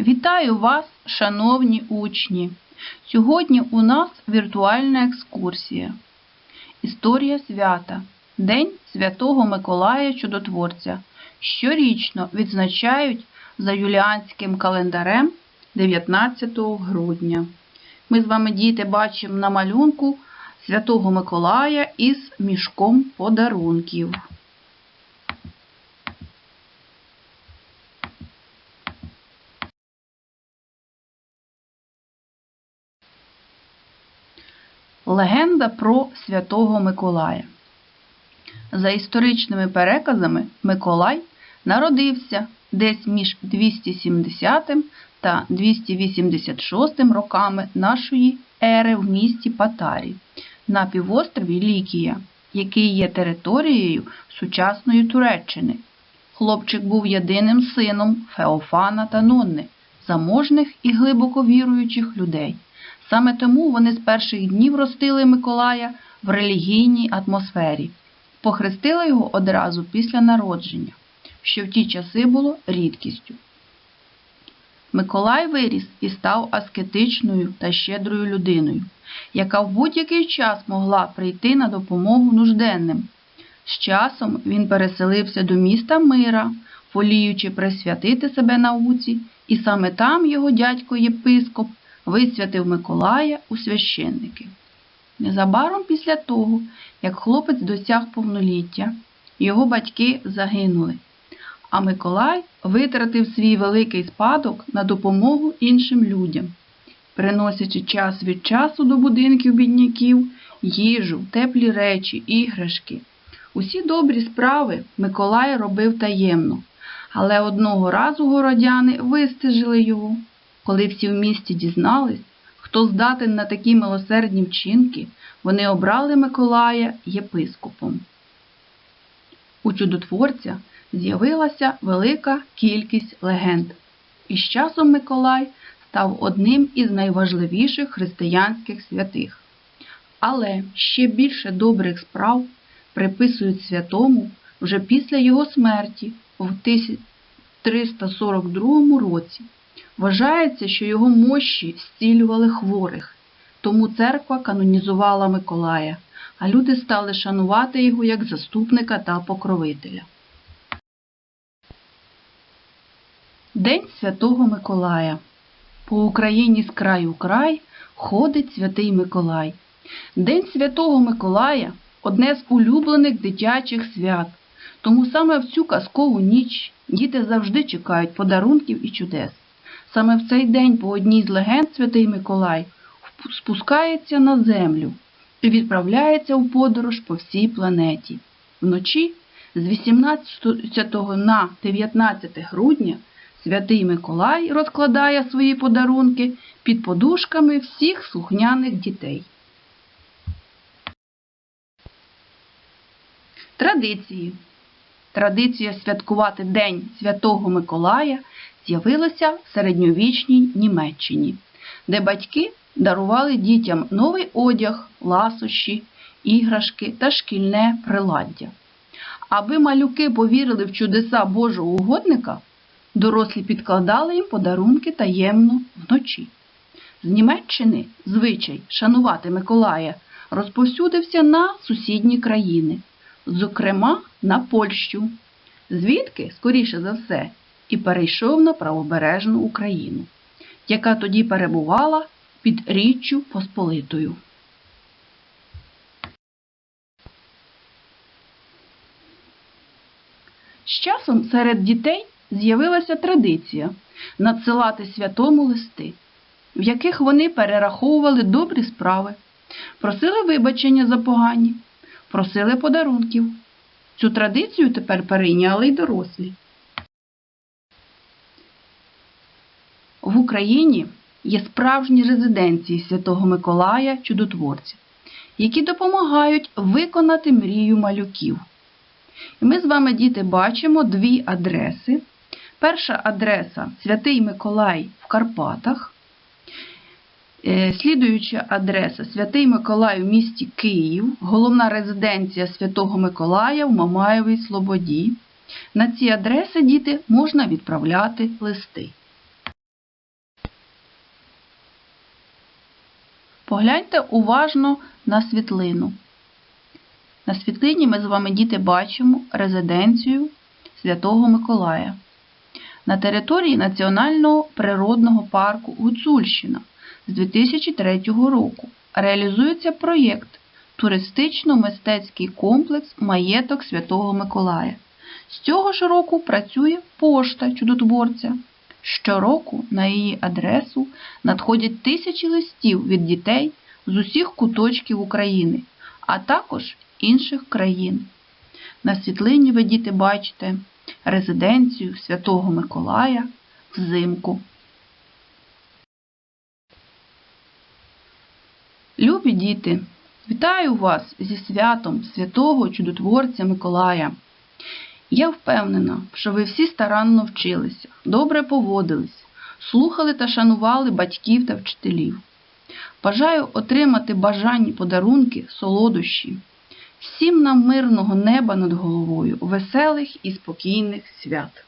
Вітаю вас, шановні учні! Сьогодні у нас віртуальна екскурсія. Історія свята. День Святого Миколая Чудотворця. Щорічно відзначають за юліанським календарем 19 грудня. Ми з вами, діти, бачимо на малюнку Святого Миколая із мішком подарунків. Легенда про Святого Миколая. За історичними переказами, Миколай народився десь між 270 та 286 роками нашої ери в місті Патарі на півострові Лікія, який є територією сучасної Туреччини. Хлопчик був єдиним сином Феофана та Нонни, заможних і глибоко віруючих людей. Саме тому вони з перших днів ростили Миколая в релігійній атмосфері, похрестили його одразу після народження, що в ті часи було рідкістю. Миколай виріс і став аскетичною та щедрою людиною, яка в будь-який час могла прийти на допомогу нужденним. З часом він переселився до міста Мира, воліючи присвятити себе науці, і саме там його дядько єпископ висвятив Миколая у священники. Незабаром після того, як хлопець досяг повноліття, його батьки загинули, а Миколай витратив свій великий спадок на допомогу іншим людям, приносячи час від часу до будинків бідняків, їжу, теплі речі, іграшки. Усі добрі справи Миколай робив таємно, але одного разу городяни вистежили його. Коли всі в місті дізнались, хто здатен на такі милосердні вчинки, вони обрали Миколая єпископом. У чудотворця з'явилася велика кількість легенд, і з часом Миколай став одним із найважливіших християнських святих. Але ще більше добрих справ приписують святому вже після його смерті в 1342 році. Вважається, що його мощі зцілювали хворих, тому церква канонізувала Миколая, а люди стали шанувати його як заступника та покровителя. День Святого Миколая. По Україні з краю в край ходить святий Миколай. День Святого Миколая одне з улюблених дитячих свят. Тому саме в цю казкову ніч діти завжди чекають подарунків і чудес. Саме в цей день, по одній з легенд, святий Миколай спускається на землю і відправляється у подорож по всій планеті. Вночі з 18 на 19 грудня святий Миколай розкладає свої подарунки під подушками всіх слухняних дітей. Традиції. Традиція святкувати День Святого Миколая з'явилася в середньовічній Німеччині, де батьки дарували дітям новий одяг, ласощі, іграшки та шкільне приладдя. Аби малюки повірили в чудеса Божого угодника, дорослі підкладали їм подарунки таємно вночі. З Німеччини звичай шанувати Миколая розповсюдився на сусідні країни, зокрема на Польщу, звідки, скоріше за все, і перейшов на правобережну Україну, яка тоді перебувала під Річчю Посполитою. З часом серед дітей з'явилася традиція надсилати святому листи, в яких вони перераховували добрі справи, просили вибачення за погані, просили подарунків. Цю традицію тепер перейняли й дорослі. В Україні є справжні резиденції Святого Миколая Чудотворця, які допомагають виконати мрію малюків. І ми з вами, діти, бачимо дві адреси. Перша адреса Святий Миколай в Карпатах. Е, слідуюча адреса Святий Миколай у місті Київ, головна резиденція Святого Миколая в Мамаєвій Слободі. На ці адреси діти можна відправляти листи. Погляньте уважно на світлину. На світлині ми з вами діти бачимо резиденцію Святого Миколая на території Національного природного парку Гуцульщина з 2003 року реалізується проєкт Туристично-мистецький комплекс Маєток Святого Миколая. З цього ж року працює пошта чудотворця. Щороку на її адресу надходять тисячі листів від дітей з усіх куточків України, а також інших країн. На світлині ви діти бачите резиденцію Святого Миколая взимку. Любі діти, вітаю вас зі святом святого чудотворця Миколая. Я впевнена, що ви всі старанно вчилися, добре поводились, слухали та шанували батьків та вчителів. Бажаю отримати бажані подарунки, солодощі. Всім нам мирного неба над головою, веселих і спокійних свят.